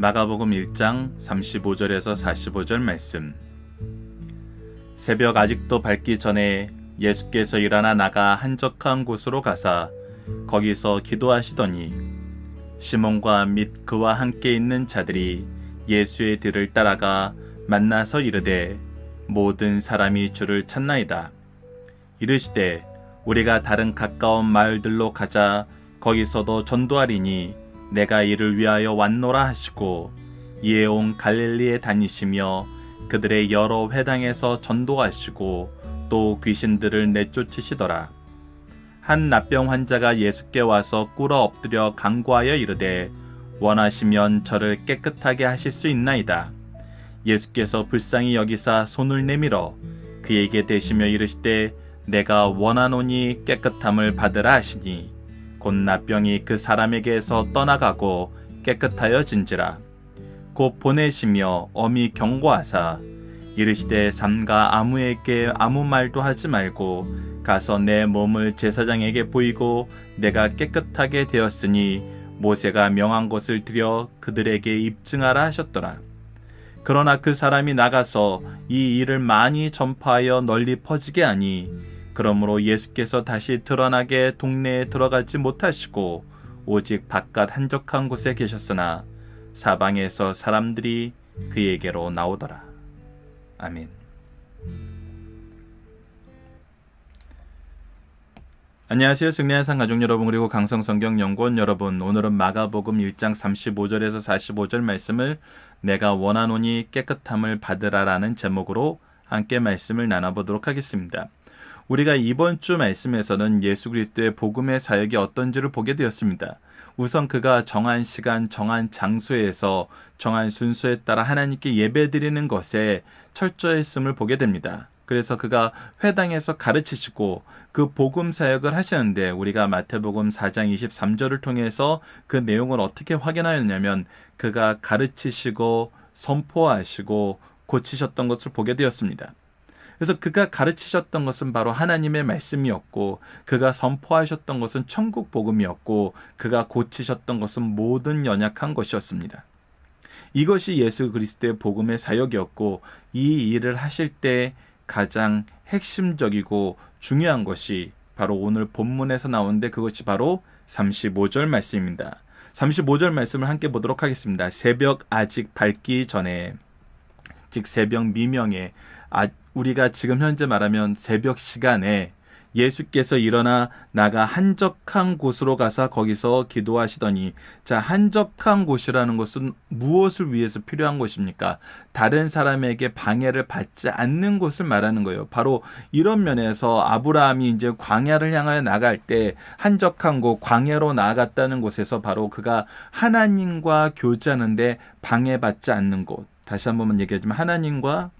마가복음 1장 35절에서 45절 말씀. 새벽 아직도 밝기 전에 예수께서 일어나 나가 한적한 곳으로 가사 거기서 기도하시더니 시몬과 및 그와 함께 있는 자들이 예수의 뒤를 따라가 만나서 이르되 모든 사람이 주를 찾나이다. 이르시되 우리가 다른 가까운 마을들로 가자 거기서도 전도하리니 내가 이를 위하여 왔노라 하시고 이에 온 갈릴리에 다니시며 그들의 여러 회당에서 전도하시고 또 귀신들을 내쫓으시더라. 한 납병 환자가 예수께 와서 꿇어 엎드려 간구하여 이르되 원하시면 저를 깨끗하게 하실 수 있나이다. 예수께서 불쌍히 여기사 손을 내밀어 그에게 대시며 이르시되 내가 원하노니 깨끗함을 받으라 하시니 곧 나병이 그 사람에게서 떠나가고 깨끗하여진지라 곧 보내시며 엄히 경고하사 이르시되 삼가 아무에게 아무 말도 하지 말고 가서 내 몸을 제사장에게 보이고 내가 깨끗하게 되었으니 모세가 명한 것을 들여 그들에게 입증하라 하셨더라. 그러나 그 사람이 나가서 이 일을 많이 전파하여 널리 퍼지게 하니 그러므로 예수께서 다시 드러나게 동네에 들어가지 못하시고 오직 바깥 한적한 곳에 계셨으나 사방에서 사람들이 그에게로 나오더라. 아멘. 안녕하세요. 승리한 상 가족 여러분 그리고 강성 성경 연구원 여러분. 오늘은 마가복음 1장 35절에서 45절 말씀을 내가 원하노니 깨끗함을 받으라라는 제목으로 함께 말씀을 나눠 보도록 하겠습니다. 우리가 이번 주 말씀에서는 예수 그리스도의 복음의 사역이 어떤지를 보게 되었습니다. 우선 그가 정한 시간, 정한 장소에서 정한 순서에 따라 하나님께 예배드리는 것에 철저했음을 보게 됩니다. 그래서 그가 회당에서 가르치시고 그 복음 사역을 하시는데 우리가 마태복음 4장 23절을 통해서 그 내용을 어떻게 확인하였냐면 그가 가르치시고 선포하시고 고치셨던 것을 보게 되었습니다. 그래서 그가 가르치셨던 것은 바로 하나님의 말씀이었고 그가 선포하셨던 것은 천국 복음이었고 그가 고치셨던 것은 모든 연약한 것이었습니다. 이것이 예수 그리스도의 복음의 사역이었고 이 일을 하실 때 가장 핵심적이고 중요한 것이 바로 오늘 본문에서 나오는데 그것이 바로 35절 말씀입니다. 35절 말씀을 함께 보도록 하겠습니다. 새벽 아직 밝기 전에 즉 새벽 미명에 아, 우리가 지금 현재 말하면 새벽 시간에 예수께서 일어나 나가 한적한 곳으로 가서 거기서 기도하시더니 자 한적한 곳이라는 것은 무엇을 위해서 필요한 것입니까? 다른 사람에게 방해를 받지 않는 곳을 말하는 거예요. 바로 이런 면에서 아브라함이 이제 광야를 향하여 나갈 때 한적한 곳 광야로 나아갔다는 곳에서 바로 그가 하나님과 교제하는데 방해받지 않는 곳. 다시 한 번만 얘기하지만 하나님과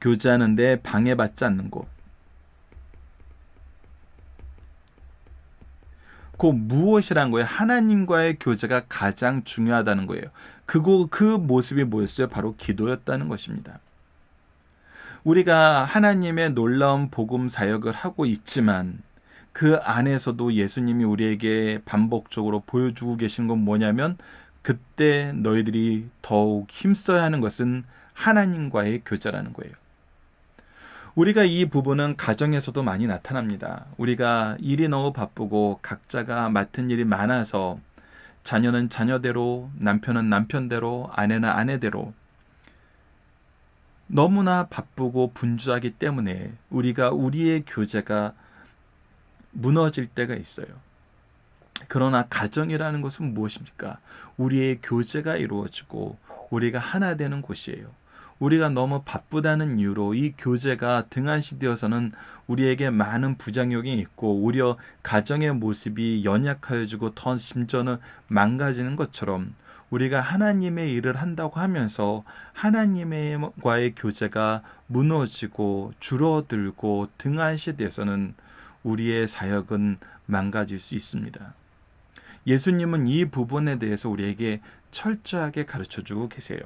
교제하는데 방해받지 않는 곳. 그 무엇이란 거예요? 하나님과의 교제가 가장 중요하다는 거예요. 그거 그 모습이 뭐였어요? 바로 기도였다는 것입니다. 우리가 하나님의 놀라운 복음 사역을 하고 있지만 그 안에서도 예수님이 우리에게 반복적으로 보여주고 계신 건 뭐냐면 그때 너희들이 더욱 힘써야 하는 것은 하나님과의 교제라는 거예요. 우리가 이 부분은 가정에서도 많이 나타납니다. 우리가 일이 너무 바쁘고 각자가 맡은 일이 많아서 자녀는 자녀대로, 남편은 남편대로, 아내는 아내대로 너무나 바쁘고 분주하기 때문에 우리가 우리의 교제가 무너질 때가 있어요. 그러나 가정이라는 것은 무엇입니까? 우리의 교제가 이루어지고 우리가 하나 되는 곳이에요. 우리가 너무 바쁘다는 이유로 이 교제가 등한시되어서는 우리에게 많은 부작용이 있고 오히려 가정의 모습이 연약하여지고 더 심지어는 망가지는 것처럼 우리가 하나님의 일을 한다고 하면서 하나님과의 교제가 무너지고 줄어들고 등한시되어서는 우리의 사역은 망가질 수 있습니다. 예수님은 이 부분에 대해서 우리에게 철저하게 가르쳐 주고 계세요.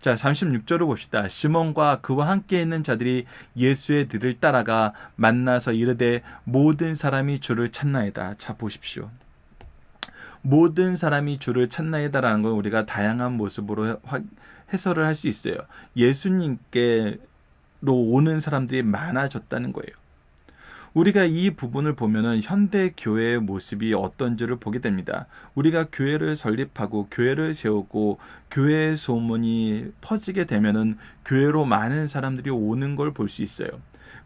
자, 36절을 봅시다. 시몬과 그와 함께 있는 자들이 예수의 뒤를 따라가 만나서 이르되 모든 사람이 주를 찾나이다. 자, 보십시오. 모든 사람이 주를 찾나이다라는 건 우리가 다양한 모습으로 화- 해설을 할 수 있어요. 예수님께로 오는 사람들이 많아졌다는 거예요. 우리가 이 부분을 보면은 현대 교회의 모습이 어떤지를 보게 됩니다. 우리가 교회를 설립하고 교회를 세우고 교회의 소문이 퍼지게 되면은 교회로 많은 사람들이 오는 걸 볼 수 있어요.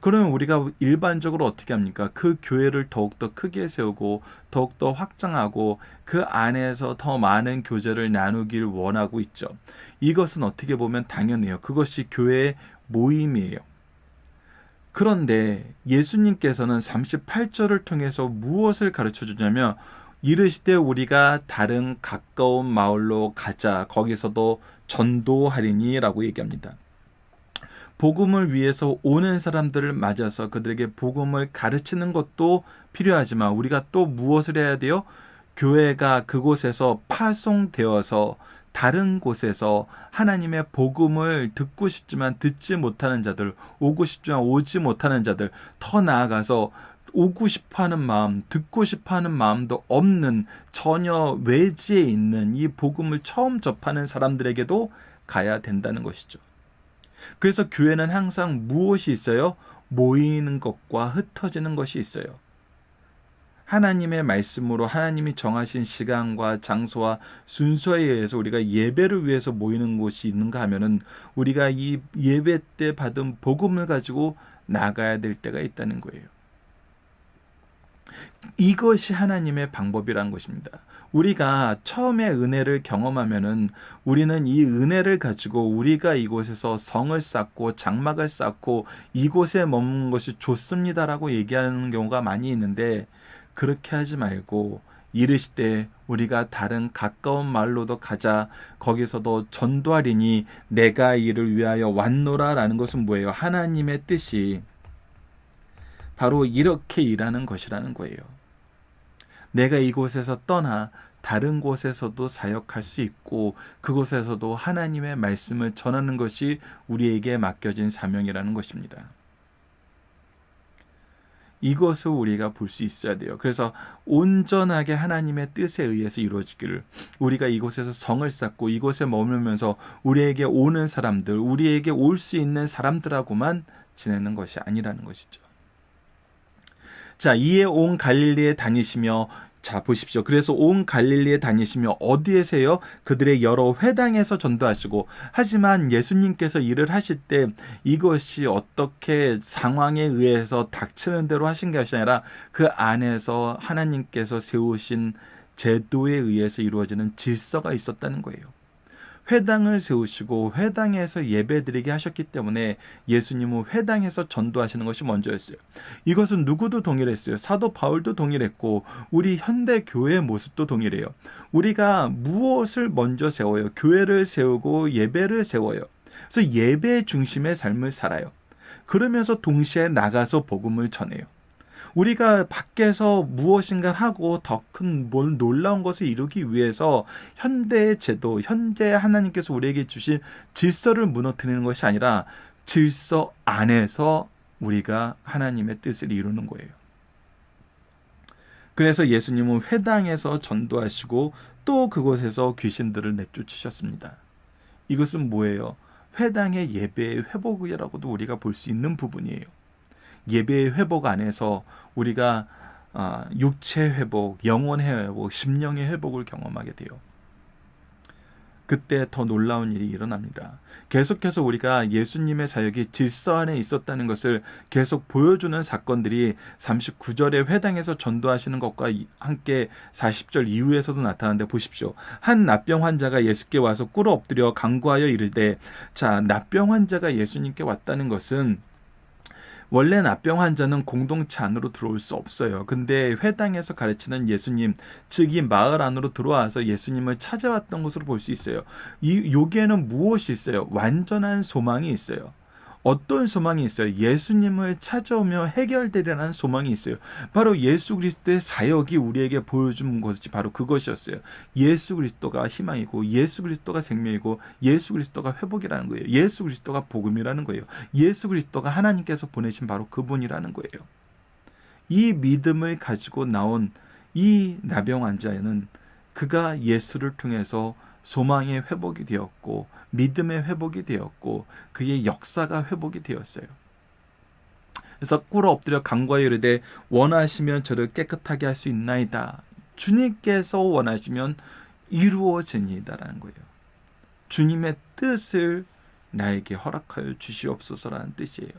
그러면 우리가 일반적으로 어떻게 합니까? 그 교회를 더욱더 크게 세우고 더욱더 확장하고 그 안에서 더 많은 교제를 나누길 원하고 있죠. 이것은 어떻게 보면 당연해요. 그것이 교회의 모임이에요. 그런데 예수님께서는 38절을 통해서 무엇을 가르쳐 주냐면 이르시되 우리가 다른 가까운 마을로 가자 거기서도 전도하리니라고 얘기합니다. 복음을 위해서 오는 사람들을 맞아서 그들에게 복음을 가르치는 것도 필요하지만 우리가 또 무엇을 해야 돼요? 교회가 그곳에서 파송되어서 다른 곳에서 하나님의 복음을 듣고 싶지만 듣지 못하는 자들, 오고 싶지만 오지 못하는 자들, 더 나아가서 오고 싶어 하는 마음, 듣고 싶어 하는 마음도 없는 전혀 외지에 있는 이 복음을 처음 접하는 사람들에게도 가야 된다는 것이죠. 그래서 교회는 항상 무엇이 있어요? 모이는 것과 흩어지는 것이 있어요. 하나님의 말씀으로 하나님이 정하신 시간과 장소와 순서에 의해서 우리가 예배를 위해서 모이는 곳이 있는가 하면은 우리가 이 예배 때 받은 복음을 가지고 나가야 될 때가 있다는 거예요. 이것이 하나님의 방법이란 것입니다. 우리가 처음에 은혜를 경험하면은 우리는 이 은혜를 가지고 우리가 이곳에서 성을 쌓고 장막을 쌓고 이곳에 머무는 것이 좋습니다라고 얘기하는 경우가 많이 있는데 그렇게 하지 말고 이르시되 우리가 다른 가까운 말로도 가자 거기서도 전도하리니 내가 이를 위하여 왔노라라는 것은 뭐예요? 하나님의 뜻이 바로 이렇게 일하는 것이라는 거예요. 내가 이곳에서 떠나 다른 곳에서도 사역할 수 있고 그곳에서도 하나님의 말씀을 전하는 것이 우리에게 맡겨진 사명이라는 것입니다. 이것을 우리가 볼 수 있어야 돼요. 그래서 온전하게 하나님의 뜻에 의해서 이루어지기를 우리가 이곳에서 성을 쌓고 이곳에 머물면서 우리에게 오는 사람들, 우리에게 올 수 있는 사람들하고만 지내는 것이 아니라는 것이죠. 자, 이에 온 갈릴리에 다니시며 자 보십시오. 그래서 온 갈릴리에 다니시며 어디에서요? 그들의 여러 회당에서 전도하시고 하지만 예수님께서 일을 하실 때 이것이 어떻게 상황에 의해서 닥치는 대로 하신 것이 아니라 그 안에서 하나님께서 세우신 제도에 의해서 이루어지는 질서가 있었다는 거예요. 회당을 세우시고 회당에서 예배드리게 하셨기 때문에 예수님은 회당에서 전도하시는 것이 먼저였어요. 이것은 누구도 동일했어요. 사도 바울도 동일했고 우리 현대 교회의 모습도 동일해요. 우리가 무엇을 먼저 세워요? 교회를 세우고 예배를 세워요. 그래서 예배 중심의 삶을 살아요. 그러면서 동시에 나가서 복음을 전해요. 우리가 밖에서 무엇인가 하고 더 큰 뭘 놀라운 것을 이루기 위해서 현대의 제도, 현재 하나님께서 우리에게 주신 질서를 무너뜨리는 것이 아니라 질서 안에서 우리가 하나님의 뜻을 이루는 거예요. 그래서 예수님은 회당에서 전도하시고 또 그곳에서 귀신들을 내쫓으셨습니다. 이것은 뭐예요? 회당의 예배의 회복이라고도 우리가 볼 수 있는 부분이에요. 예배의 회복 안에서 우리가 아, 육체 회복, 영혼의 회복, 심령의 회복을 경험하게 돼요. 그때 더 놀라운 일이 일어납니다. 계속해서 우리가 예수님의 사역이 질서 안에 있었다는 것을 계속 보여주는 사건들이 39절에 회당에서 전도하시는 것과 함께 40절 이후에서도 나타나는데 보십시오. 한 납병 환자가 예수께 와서 꿇어 엎드려 간구하여 이르되 자, 납병 환자가 예수님께 왔다는 것은 원래 납병 환자는 공동체 안으로 들어올 수 없어요. 근데 회당에서 가르치는 예수님, 즉 이 마을 안으로 들어와서 예수님을 찾아왔던 것으로 볼 수 있어요. 이 여기에는 무엇이 있어요? 완전한 소망이 있어요. 어떤 소망이 있어요? 예수님을 찾아오며 해결되리라는 소망이 있어요. 바로 예수 그리스도의 사역이 우리에게 보여준 것이 바로 그것이었어요. 예수 그리스도가 희망이고 예수 그리스도가 생명이고 예수 그리스도가 회복이라는 거예요. 예수 그리스도가 복음이라는 거예요. 예수 그리스도가 하나님께서 보내신 바로 그분이라는 거예요. 이 믿음을 가지고 나온 이 나병 환자에는 그가 예수를 통해서 소망의 회복이 되었고 믿음의 회복이 되었고 그의 역사가 회복이 되었어요. 그래서 꿇어 엎드려 간과에 이르되 원하시면 저를 깨끗하게 할 수 있나이다. 주님께서 원하시면 이루어지니다라는 거예요. 주님의 뜻을 나에게 허락하여 주시옵소서라는 뜻이에요.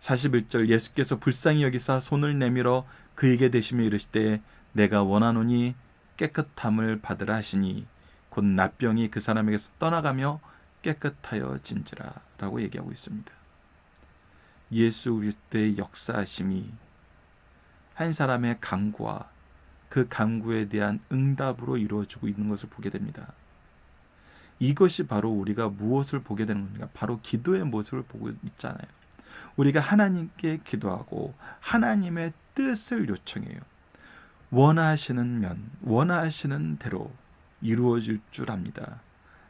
41절 예수께서 불쌍히 여기사 손을 내밀어 그에게 대시며 이르시되 내가 원하노니 깨끗함을 받으라 하시니 곧 나병이 그 사람에게서 떠나가며 깨끗하여 진지라라고 얘기하고 있습니다. 예수 그리스도의 역사하심이 한 사람의 강구와 그 강구에 대한 응답으로 이루어지고 있는 것을 보게 됩니다. 이것이 바로 우리가 무엇을 보게 되는 겁니까? 바로 기도의 모습을 보고 있잖아요. 우리가 하나님께 기도하고 하나님의 뜻을 요청해요. 원하시는 면, 원하시는 대로 이루어질 줄 압니다.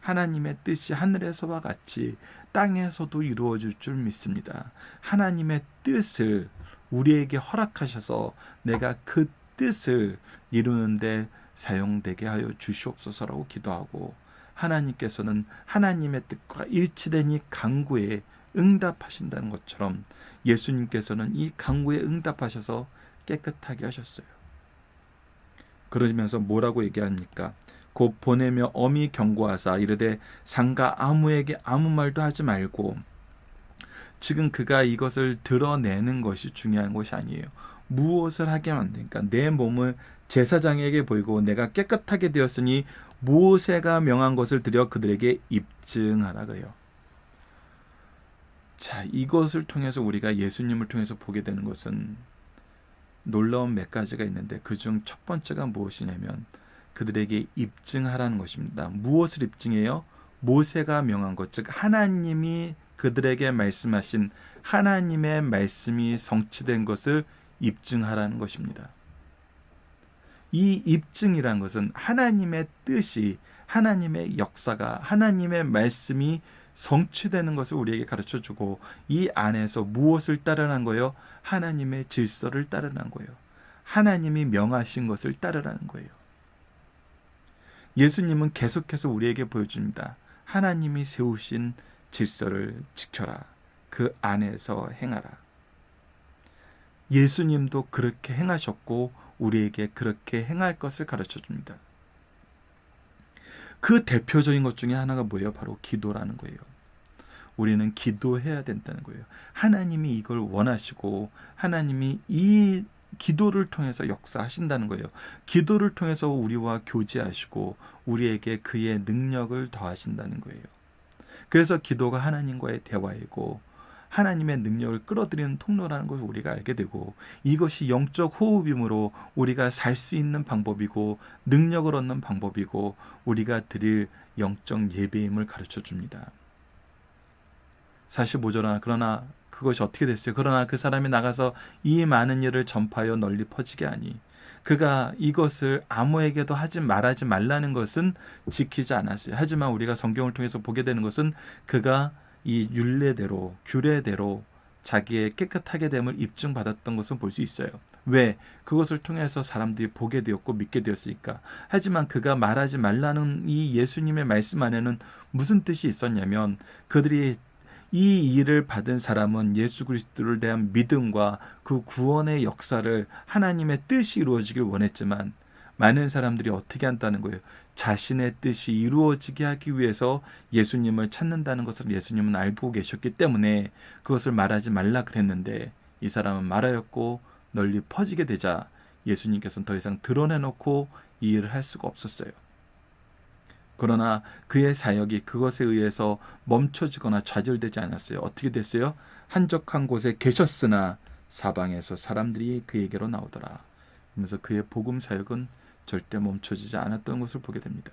하나님의 뜻이 하늘에서와 같이 땅에서도 이루어질 줄 믿습니다. 하나님의 뜻을 우리에게 허락하셔서 내가 그 뜻을 이루는데 사용되게 하여 주시옵소서라고 기도하고 하나님께서는 하나님의 뜻과 일치된 이 강구에 응답하신다는 것처럼 예수님께서는 이 강구에 응답하셔서 깨끗하게 하셨어요. 그러면서 뭐라고 얘기합니까? 곧 보내며 엄히 경고하사 이르되 상가 아무에게 아무 말도 하지 말고 지금 그가 이것을 드러내는 것이 중요한 것이 아니에요. 무엇을 하게 만드니까 내 몸을 제사장에게 보이고 내가 깨끗하게 되었으니 모세가 명한 것을 드려 그들에게 입증하라 그래요. 자, 이것을 통해서 우리가 예수님을 통해서 보게 되는 것은 놀라운 몇 가지가 있는데 그중 첫 번째가 무엇이냐면 그들에게 입증하라는 것입니다. 무엇을 입증해요? 모세가 명한 것, 즉 하나님이 그들에게 말씀하신 하나님의 말씀이 성취된 것을 입증하라는 것입니다. 이 입증이란 것은 하나님의 뜻이 하나님의 역사가 하나님의 말씀이 성취되는 것을 우리에게 가르쳐 주고 이 안에서 무엇을 따르는 거예요? 하나님의 질서를 따르는 거예요. 하나님이 명하신 것을 따르라는 거예요. 예수님은 계속해서 우리에게 보여줍니다. 하나님이 세우신 질서를 지켜라. 그 안에서 행하라. 예수님도 그렇게 행하셨고 우리에게 그렇게 행할 것을 가르쳐 줍니다. 그 대표적인 것 중에 하나가 뭐예요? 바로 기도라는 거예요. 우리는 기도해야 된다는 거예요. 하나님이 이걸 원하시고 하나님이 이 기도를 통해서 역사하신다는 거예요. 기도를 통해서 우리와 교제하시고 우리에게 그의 능력을 더하신다는 거예요. 그래서 기도가 하나님과의 대화이고 하나님의 능력을 끌어들이는 통로라는 것을 우리가 알게 되고 이것이 영적 호흡이므로 우리가 살 수 있는 방법이고 능력을 얻는 방법이고 우리가 드릴 영적 예배임을 가르쳐 줍니다. 45절아 그러나 그것이 어떻게 됐어요? 그러나 그 사람이 나가서 이 많은 일을 전파하여 널리 퍼지게 하니 그가 이것을 아무에게도 하지 말하지 말라는 것은 지키지 않았어요. 하지만 우리가 성경을 통해서 보게 되는 것은 그가 이 율례대로 규례대로 자기의 깨끗하게 됨을 입증받았던 것을 볼수 있어요. 왜? 그것을 통해서 사람들이 보게 되었고 믿게 되었으니까. 하지만 그가 말하지 말라는 이 예수님의 말씀 안에는 무슨 뜻이 있었냐면 그들이 이 일을 받은 사람은 예수 그리스도를 대한 믿음과 그 구원의 역사를 하나님의 뜻이 이루어지길 원했지만 많은 사람들이 어떻게 한다는 거예요? 자신의 뜻이 이루어지게 하기 위해서 예수님을 찾는다는 것을 예수님은 알고 계셨기 때문에 그것을 말하지 말라 그랬는데 이 사람은 말하였고 널리 퍼지게 되자 예수님께서는 더 이상 드러내놓고 이 일을 할 수가 없었어요. 그러나 그의 사역이 그것에 의해서 멈춰지거나 좌절되지 않았어요. 어떻게 됐어요? 한적한 곳에 계셨으나 사방에서 사람들이 그에게로 나오더라. 그러면서 그의 복음 사역은 절대 멈춰지지 않았던 것을 보게 됩니다.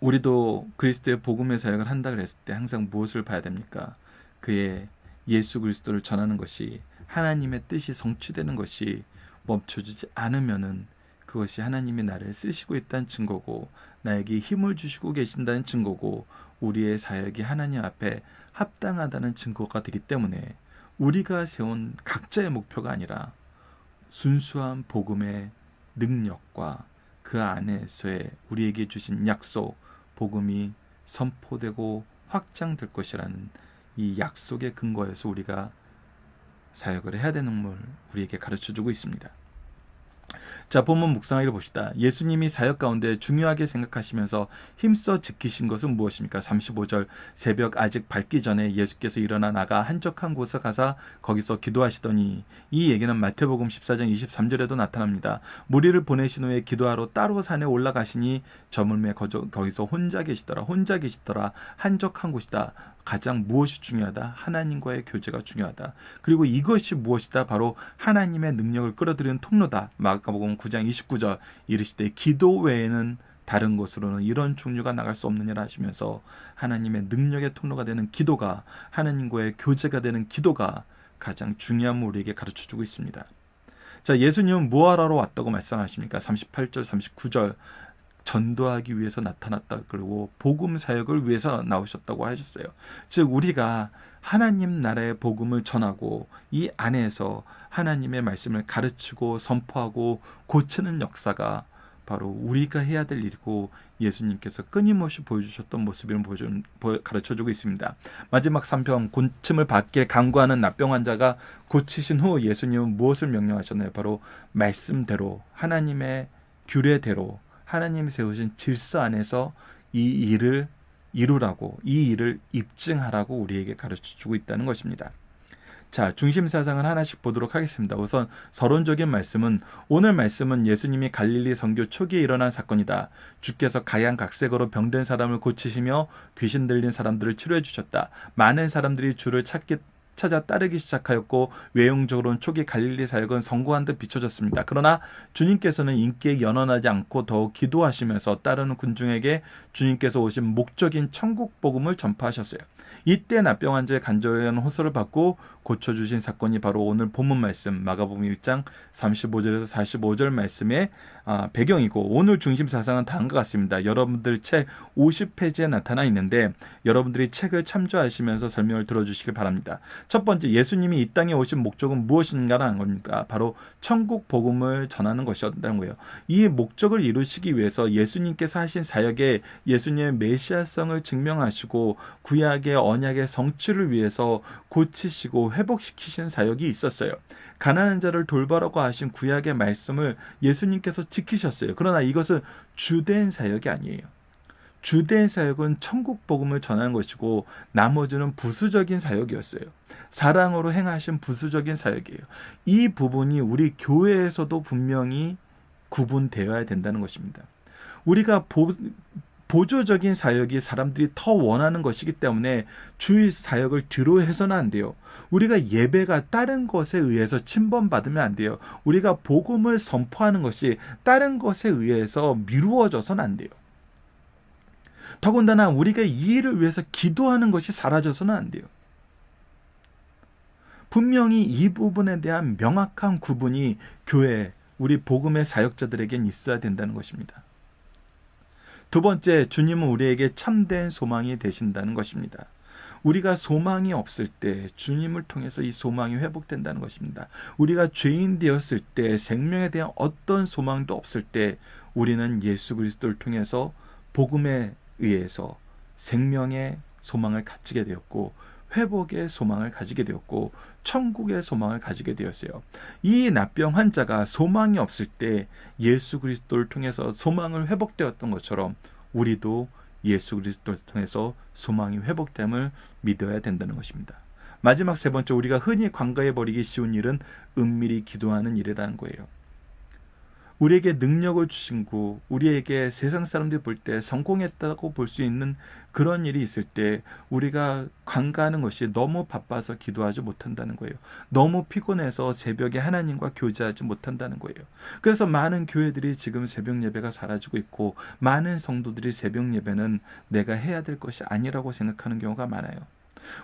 우리도 그리스도의 복음의 사역을 한다 그랬을 때 항상 무엇을 봐야 됩니까? 그의 예수 그리스도를 전하는 것이 하나님의 뜻이 성취되는 것이 멈춰지지 않으면은 그것이 하나님이 나를 쓰시고 있다는 증거고 나에게 힘을 주시고 계신다는 증거고 우리의 사역이 하나님 앞에 합당하다는 증거가 되기 때문에 우리가 세운 각자의 목표가 아니라 순수한 복음의 능력과 그 안에서의 우리에게 주신 약속, 복음이 선포되고 확장될 것이라는 이 약속의 근거에서 우리가 사역을 해야 되는 걸 우리에게 가르쳐 주고 있습니다. 자, 본문 묵상하기를 봅시다. 예수님이 사역 가운데 중요하게 생각하시면서 힘써 지키신 것은 무엇입니까? 35절 새벽 아직 밝기 전에 예수께서 일어나 나가 한적한 곳에 가서 거기서 기도하시더니 이 얘기는 마태복음 14장 23절에도 나타납니다. 무리를 보내신 후에 기도하러 따로 산에 올라가시니 저물매 거기서 혼자 계시더라. 혼자 계시더라. 한적한 곳이다. 가장 무엇이 중요하다? 하나님과의 교제가 중요하다. 그리고 이것이 무엇이다? 바로 하나님의 능력을 끌어들이는 통로다. 마가복음 9장 29절 이르시되 기도 외에는 다른 것으로는 이런 종류가 나갈 수 없느니라 하시면서 하나님의 능력의 통로가 되는 기도가 하나님과의 교제가 되는 기도가 가장 중요한 우리에게 가르쳐 주고 있습니다. 자, 예수님은 무엇하러 왔다고 말씀하십니까? 38절, 39절 전도하기 위해서 나타났다. 그리고 복음 사역을 위해서 나오셨다고 하셨어요. 즉 우리가 하나님 나라의 복음을 전하고 이 안에서 하나님의 말씀을 가르치고 선포하고 고치는 역사가 바로 우리가 해야 될 일이고 예수님께서 끊임없이 보여주셨던 모습을 가르쳐주고 있습니다. 마지막 3편 곤침을 받길 강구하는 납병 환자가 고치신 후 예수님은 무엇을 명령하셨나요? 바로 말씀대로 하나님의 규례대로 하나님이 세우신 질서 안에서 이 일을 이루라고 이 일을 입증하라고 우리에게 가르쳐 주고 있다는 것입니다. 자, 중심 사상을 하나씩 보도록 하겠습니다. 우선 서론적인 말씀은 오늘 말씀은 예수님이 갈릴리 선교 초기에 일어난 사건이다. 주께서 가양각색으로 병든 사람을 고치시며 귀신 들린 사람들을 치료해 주셨다. 많은 사람들이 주를 찾기 찾아 따르기 시작하였고 외형적으로는 초기 갈릴리 사역은 성공한 듯 비춰졌습니다. 그러나 주님께서는 인기에 연연하지 않고 더욱 기도하시면서 따르는 군중에게 주님께서 오신 목적인 천국 복음을 전파하셨어요. 이때 납병 환자의 간절한 호소를 받고 고쳐 주신 사건이 바로 오늘 본문 말씀 마가복음 1장 35절에서 45절 말씀의 아, 배경이고 오늘 중심 사상은 다음과 같습니다. 여러분들 책 50페이지에 나타나 있는데 여러분들이 책을 참조하시면서 설명을 들어주시길 바랍니다. 첫 번째 예수님이 이 땅에 오신 목적은 무엇인가라는 겁니다. 바로 천국 복음을 전하는 것이었다는 거예요. 이 목적을 이루시기 위해서 예수님께서 하신 사역에 예수님의 메시아성을 증명하시고 구약의 언약의 성취를 위해서 고치시고 회복시키신 사역이 있었어요. 가난한 자를 돌보라고 하신 구약의 말씀을 예수님께서 지키셨어요. 그러나 이것은 주된 사역이 아니에요. 주된 사역은 천국 복음을 전하는 것이고 나머지는 부수적인 사역이었어요. 사랑으로 행하신 부수적인 사역이에요. 이 부분이 우리 교회에서도 분명히 구분되어야 된다는 것입니다. 우리가 보, 보조적인 사역이 사람들이 더 원하는 것이기 때문에 주의 사역을 뒤로 해서는 안 돼요. 우리가 예배가 다른 것에 의해서 침범받으면 안 돼요. 우리가 복음을 선포하는 것이 다른 것에 의해서 미루어져서는 안 돼요. 더군다나 우리가 이 일을 위해서 기도하는 것이 사라져서는 안 돼요. 분명히 이 부분에 대한 명확한 구분이 교회, 우리 복음의 사역자들에겐 있어야 된다는 것입니다. 두 번째, 주님은 우리에게 참된 소망이 되신다는 것입니다. 우리가 소망이 없을 때 주님을 통해서 이 소망이 회복된다는 것입니다. 우리가 죄인 되었을 때 생명에 대한 어떤 소망도 없을 때 우리는 예수 그리스도를 통해서 복음에 의해서 생명의 소망을 가지게 되었고 회복의 소망을 가지게 되었고 천국의 소망을 가지게 되었어요. 이 납병 환자가 소망이 없을 때 예수 그리스도를 통해서 소망을 회복되었던 것처럼 우리도 예수 그리스도를 통해서 소망이 회복됨을 믿어야 된다는 것입니다. 마지막 세 번째 우리가 흔히 관가해 버리기 쉬운 일은 은밀히 기도하는 일이라는 거예요. 우리에게 능력을 주신 구, 우리에게 세상 사람들이 볼 때 성공했다고 볼 수 있는 그런 일이 있을 때 우리가 관가하는 것이 너무 바빠서 기도하지 못한다는 거예요. 너무 피곤해서 새벽에 하나님과 교제하지 못한다는 거예요. 그래서 많은 교회들이 지금 새벽 예배가 사라지고 있고 많은 성도들이 새벽 예배는 내가 해야 될 것이 아니라고 생각하는 경우가 많아요.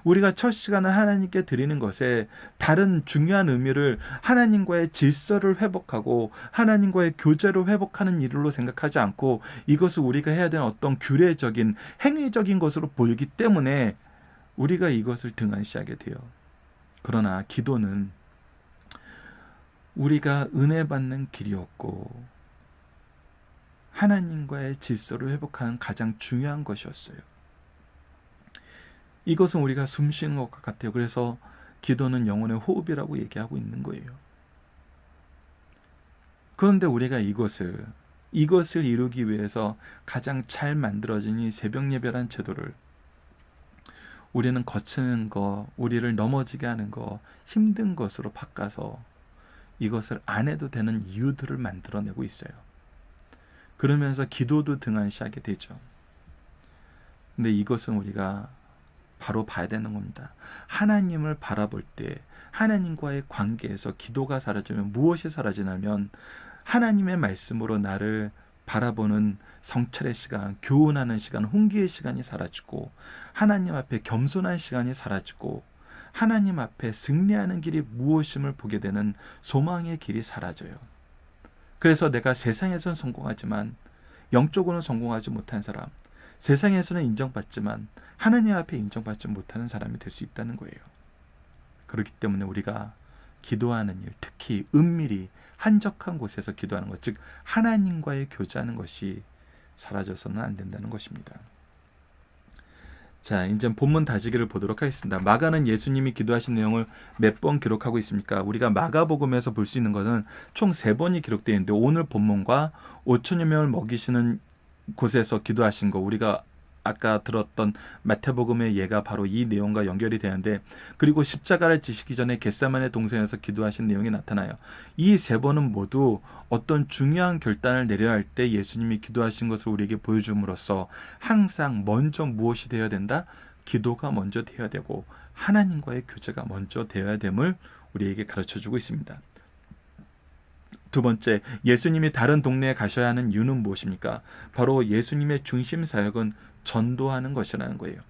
우리가 첫 시간을 하나님께 드리는 것에 다른 중요한 의미를 하나님과의 질서를 회복하고 하나님과의 교제를 회복하는 일로 생각하지 않고 이것을 우리가 해야 되는 어떤 규례적인 행위적인 것으로 보이기 때문에 우리가 이것을 등한시하게 돼요. 그러나 기도는 우리가 은혜 받는 길이었고 하나님과의 질서를 회복하는 가장 중요한 것이었어요. 이것은 우리가 숨 쉬는 것 같아요. 그래서 기도는 영혼의 호흡이라고 얘기하고 있는 거예요. 그런데 우리가 이것을 이것을 이루기 위해서 가장 잘 만들어진 이 새벽 예배란 제도를 우리는 거치는 거, 우리를 넘어지게 하는 거, 힘든 것으로 바꿔서 이것을 안 해도 되는 이유들을 만들어내고 있어요. 그러면서 기도도 등한시하게 되죠. 근데 이것은 우리가 바로 봐야 되는 겁니다. 하나님을 바라볼 때 하나님과의 관계에서 기도가 사라지면 무엇이 사라지냐면 하나님의 말씀으로 나를 바라보는 성찰의 시간, 교훈하는 시간, 훈계의 시간이 사라지고 하나님 앞에 겸손한 시간이 사라지고 하나님 앞에 승리하는 길이 무엇임을 보게 되는 소망의 길이 사라져요. 그래서 내가 세상에선 성공하지만 영적으로는 성공하지 못한 사람, 세상에서는 인정받지만 하나님 앞에 인정받지 못하는 사람이 될 수 있다는 거예요. 그렇기 때문에 우리가 기도하는 일, 특히 은밀히 한적한 곳에서 기도하는 것, 즉 하나님과의 교제하는 것이 사라져서는 안 된다는 것입니다. 자, 이제 본문 다지기를 보도록 하겠습니다. 마가는 예수님이 기도하신 내용을 몇 번 기록하고 있습니까? 우리가 마가복음에서 볼 수 있는 것은 총 세 번이 기록되어 있는데 오늘 본문과 5천여 명을 먹이시는 곳에서 기도하신 거 우리가 아까 들었던 마태복음의 예가 바로 이 내용과 연결이 되는데 그리고 십자가를 지시기 전에 겟세만의 동산에서 기도하신 내용이 나타나요. 이 세 번은 모두 어떤 중요한 결단을 내려야 할 때 예수님이 기도하신 것을 우리에게 보여줌으로써 항상 먼저 무엇이 되어야 된다? 기도가 먼저 되어야 되고 하나님과의 교제가 먼저 되어야 됨을 우리에게 가르쳐 주고 있습니다. 두 번째, 예수님이 다른 동네에 가셔야 하는 이유는 무엇입니까? 바로 예수님의 중심 사역은 전도하는 것이라는 거예요.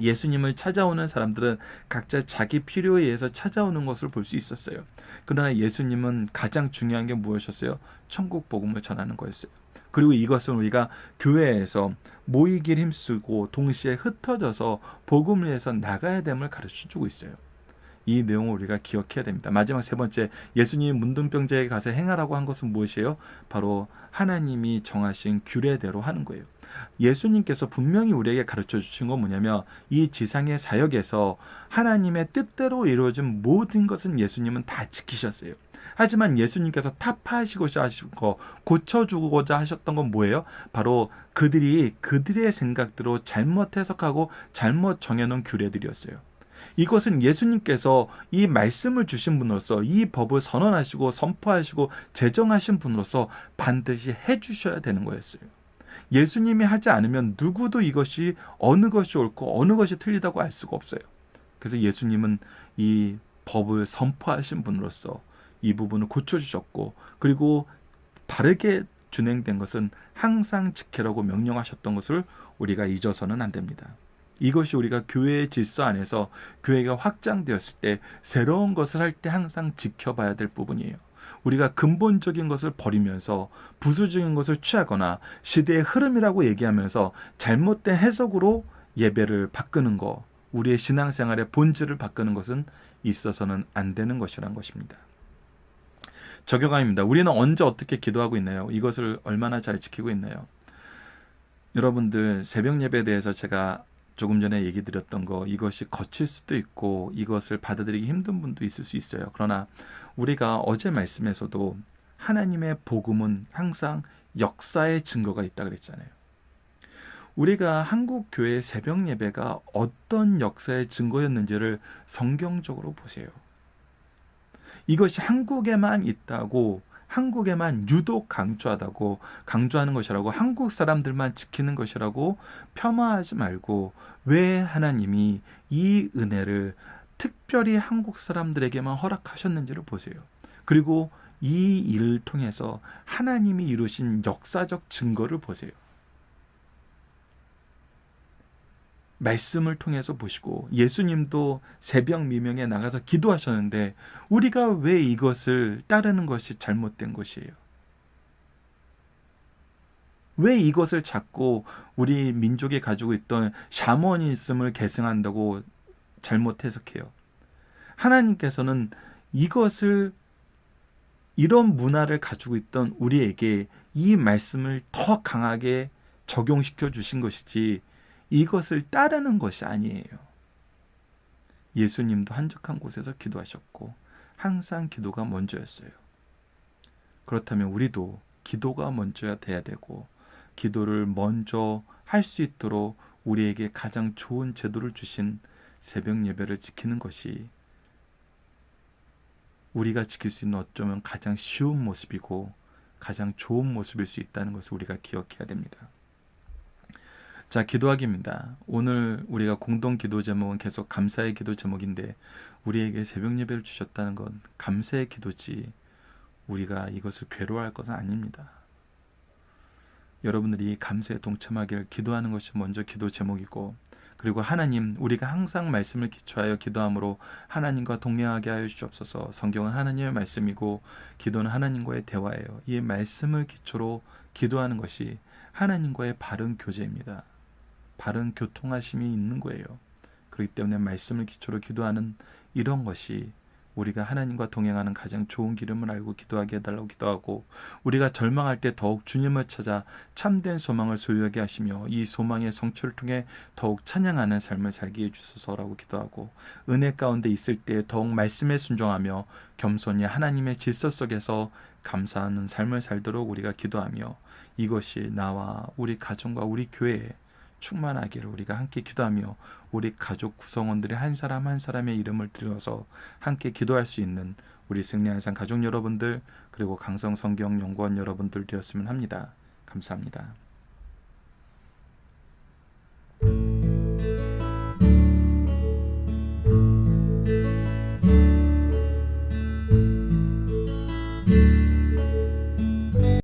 예수님을 찾아오는 사람들은 각자 자기 필요에 의해서 찾아오는 것을 볼 수 있었어요. 그러나 예수님은 가장 중요한 게 무엇이었어요? 천국 복음을 전하는 거였어요. 그리고 이것은 우리가 교회에서 모이길 힘쓰고 동시에 흩어져서 복음을 위해서 나가야 됨을 가르쳐 주고 있어요. 이 내용을 우리가 기억해야 됩니다. 마지막 세 번째, 예수님이 문둥병자에 가서 행하라고 한 것은 무엇이에요? 바로 하나님이 정하신 규례대로 하는 거예요. 예수님께서 분명히 우리에게 가르쳐 주신 건 뭐냐면 이 지상의 사역에서 하나님의 뜻대로 이루어진 모든 것은 예수님은 다 지키셨어요. 하지만 예수님께서 타파하시고자 하시고 고쳐주고자 하셨던 건 뭐예요? 바로 그들이 그들의 생각대로 잘못 해석하고 잘못 정해놓은 규례들이었어요. 이것은 예수님께서 이 말씀을 주신 분으로서 이 법을 선언하시고 선포하시고 제정하신 분으로서 반드시 해 주셔야 되는 거였어요. 예수님이 하지 않으면 누구도 이것이 어느 것이 옳고 어느 것이 틀리다고 알 수가 없어요. 그래서 예수님은 이 법을 선포하신 분으로서 이 부분을 고쳐주셨고 그리고 바르게 준행된 것은 항상 지키라고 명령하셨던 것을 우리가 잊어서는 안 됩니다. 이것이 우리가 교회의 질서 안에서 교회가 확장되었을 때 새로운 것을 할 때 항상 지켜봐야 될 부분이에요. 우리가 근본적인 것을 버리면서 부수적인 것을 취하거나 시대의 흐름이라고 얘기하면서 잘못된 해석으로 예배를 바꾸는 거, 우리의 신앙생활의 본질을 바꾸는 것은 있어서는 안 되는 것이란 것입니다. 적용함입니다. 우리는 언제 어떻게 기도하고 있나요? 이것을 얼마나 잘 지키고 있나요? 여러분들 새벽 예배에 대해서 제가 조금 전에 얘기 드렸던 거 이것이 거칠 수도 있고 이것을 받아들이기 힘든 분도 있을 수 있어요. 그러나 우리가 어제 말씀에서도 하나님의 복음은 항상 역사의 증거가 있다 그랬잖아요. 우리가 한국 교회 새벽 예배가 어떤 역사의 증거였는지를 성경적으로 보세요. 이것이 한국에만 있다고 한국에만 유독 강조하다고 강조하는 것이라고 한국 사람들만 지키는 것이라고 폄하하지 말고 왜 하나님이 이 은혜를 특별히 한국 사람들에게만 허락하셨는지를 보세요. 그리고 이 일을 통해서 하나님이 이루신 역사적 증거를 보세요. 말씀을 통해서 보시고 예수님도 새벽 미명에 나가서 기도하셨는데 우리가 왜 이것을 따르는 것이 잘못된 것이에요? 왜 이것을 자꾸 우리 민족이 가지고 있던 샤머니즘을 계승한다고 잘못 해석해요? 하나님께서는 이것을 이런 문화를 가지고 있던 우리에게 이 말씀을 더 강하게 적용시켜 주신 것이지 이것을 따르는 것이 아니에요. 예수님도 한적한 곳에서 기도하셨고 항상 기도가 먼저였어요. 그렇다면 우리도 기도가 먼저야 돼야 되고 기도를 먼저 할 수 있도록 우리에게 가장 좋은 제도를 주신 새벽 예배를 지키는 것이 우리가 지킬 수 있는 어쩌면 가장 쉬운 모습이고 가장 좋은 모습일 수 있다는 것을 우리가 기억해야 됩니다. 자, 기도하기입니다. 오늘 우리가 공동 기도 제목은 계속 감사의 기도 제목인데 우리에게 새벽 예배를 주셨다는 건 감사의 기도지 우리가 이것을 괴로워할 것은 아닙니다. 여러분들이 이 감사에 동참하기를 기도하는 것이 먼저 기도 제목이고 그리고 하나님 우리가 항상 말씀을 기초하여 기도함으로 하나님과 동행하게 하여 주옵소서. 성경은 하나님의 말씀이고 기도는 하나님과의 대화예요. 이 말씀을 기초로 기도하는 것이 하나님과의 바른 교제입니다. 바른 교통하심이 있는 거예요. 그렇기 때문에 말씀을 기초로 기도하는 이런 것이 우리가 하나님과 동행하는 가장 좋은 기름을 알고 기도하게 해달라고 기도하고 우리가 절망할 때 더욱 주님을 찾아 참된 소망을 소유하게 하시며 이 소망의 성취를 통해 더욱 찬양하는 삶을 살게 해주소서라고 기도하고 은혜 가운데 있을 때 더욱 말씀에 순종하며 겸손히 하나님의 질서 속에서 감사하는 삶을 살도록 우리가 기도하며 이것이 나와 우리 가정과 우리 교회에 충만하기를 우리가 함께 기도하며 우리 가족 구성원들의 한 사람 한 사람의 이름을 들어서 함께 기도할 수 있는 우리 승리한 산 가족 여러분들 그리고 강성 성경 연구원 여러분들 되었으면 합니다. 감사합니다.